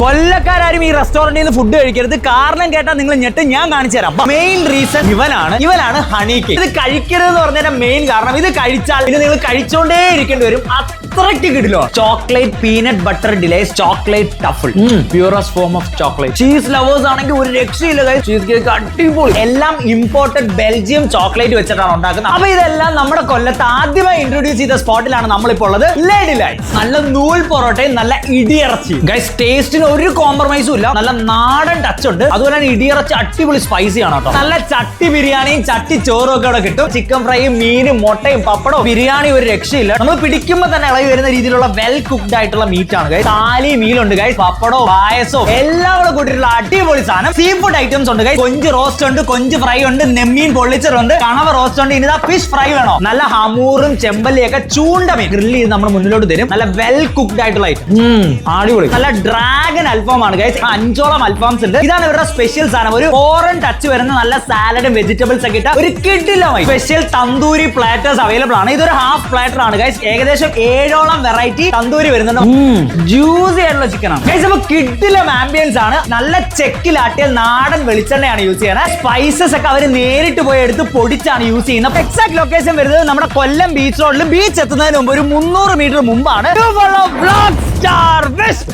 കൊല്ലക്കാരും ഈ റെസ്റ്റോറന്റിൽ നിന്ന് ഫുഡ് കഴിക്കരുത്. കാരണം കേട്ടാ നിങ്ങൾ ഞെട്ട് ഞാൻ കാണിച്ചു തരാം. മെയിൻ റീസൺ ഇവനാണ്. ഇവനാണ് ഹണി കേക്ക് ഇത് കഴിക്കരുത് എന്ന് പറഞ്ഞതിന്റെ മെയിൻ കാരണം ഇത് കഴിച്ചാൽ ഇത് നിങ്ങൾ കഴിച്ചോണ്ടേ ഇരിക്കേണ്ടി വരും അത്രയ്ക്ക് കിടിലോ chocolate peanut butter delice chocolate truffle purest form of chocolate cheese lovers ആണെങ്കിൽ ഒരു രക്ഷയില്ല ചീസ് കേക്ക് അടിപൊളി. എല്ലാം ഇമ്പോർട്ടഡ് ബെൽജിയം ചോക്ലേറ്റ് വെച്ചിട്ടാണ് ഉണ്ടാക്കുന്നത്. അപ്പൊ ഇതെല്ലാം നമ്മുടെ കൊല്ലത്ത് ആദ്യമായി ഇൻട്രൊഡ്യൂസ് ചെയ്ത സ്പോട്ടിലാണ് നമ്മളിപ്പോൾ ഉള്ളത്. ലേഡി ലൈഫ് നല്ല നൂൽ പൊറോട്ടയും നല്ല ഇടിയിറച്ചി ഗൈസ് ടേസ്റ്റിന് ഒരു കോംപ്രമൈസും ഇല്ല. നല്ല നാടൻ ടച്ച് ഉണ്ട്. അതുപോലെ തന്നെ ഇടിയിറച്ചി അടിപൊളി സ്പൈസി ആണ് കേട്ടോ. നല്ല ചട്ടി ബിരിയാണിയും ചട്ടി ചോറും ഒക്കെ അവിടെ കിട്ടും. ചിക്കൻ ഫ്രൈയും മീനും മുട്ടയും പപ്പടവും ബിരിയാണി ഒരു രക്ഷയില്ല. നമ്മൾ പിടിക്കുമ്പോൾ തന്നെ ഇളകി വരുന്ന രീതിയിലുള്ള വെൽ കുക്ക്ഡ് ആയിട്ടുള്ള മീറ്റ് ആണ്. ഗൈസ് താലി മീലുണ്ട് ഗൈസ് പപ്പടോ പായസോ എല്ലാം കൂടെ കൂട്ടിയിട്ടുള്ള അടിപൊളി സാധനം. സീ ഫുഡ് ഐറ്റംസ് ഉണ്ട് ഗൈസ് കൊഞ്ച് റോസ്റ്റ് ഉണ്ട് കൊഞ്ച് ഫ്രൈ ഉണ്ട് നെമ്മീൻ പൊള്ളിച്ചറുണ്ട് കണവ റോസ്റ്റ് ഉണ്ട് ഇനി ഫിഷ് ഫ്രൈ വേണോ? നല്ല ഹമൂറും ചെമ്പല്ലിയൊക്കെ ചൂണ്ട മീൻ. ഗ്രില്ല് ചെയ്ത് നമ്മൾ മുന്നിലോട്ട് തരും. നല്ല വെൽ കുക്ക്ഡ് ആയിട്ടുള്ള ഐറ്റം അടിപൊളി. നല്ല ഡ്രാഗൺ അൽഫാം ആണ് ഗൈസ് അഞ്ചോളം അൽഫാംസ് ഉണ്ട്. ഇതാണ് ഇവരുടെ സ്പെഷ്യൽ സാധനം. ഒരു ഫോറൻ ടച്ച് വരുന്ന നല്ല സാലഡും വെജിറ്റബിൾസ് ഒക്കെ ഇട്ട ഒരു കിഡിലമായി സ്പെഷ്യൽ തന്തൂരി പ്ലാറ്റേഴ്സ് അവൈലബിൾ ആണ്. ഇതൊരു ഹാഫ് പ്ലാറ്റർ ആണ് ഗൈസ് ഏകദേശം ഏഴോളം വെറൈറ്റി തന്തൂരി വരുന്നുണ്ട്. ജ്യൂസി ആയിട്ടുള്ള ചിക്കൻ ആണ്. അപ്പൊ കിഡിലും ആംബിയൻസ് ആണ്. നല്ല ചെക്കിലാട്ടിയ നാടൻ വെളിച്ചെണ്ണയാണ് യൂസ് ചെയ്യുന്നത് സ്പൈസസ് ഒക്കെ അവർ നേരിട്ട് പോയി എടുത്ത് പൊടിച്ചാണ് യൂസ് ചെയ്യുന്നത്. എക്സാക്ട് ലൊക്കേഷൻ വരുന്നത് നമ്മുടെ കൊല്ലം ബീച്ച് റോഡിൽ ബീച്ച് എത്തുന്നതിന് മുമ്പ് ഒരു മുന്നൂറ് മീറ്റർ മുമ്പാണ്. സ്റ്റാർ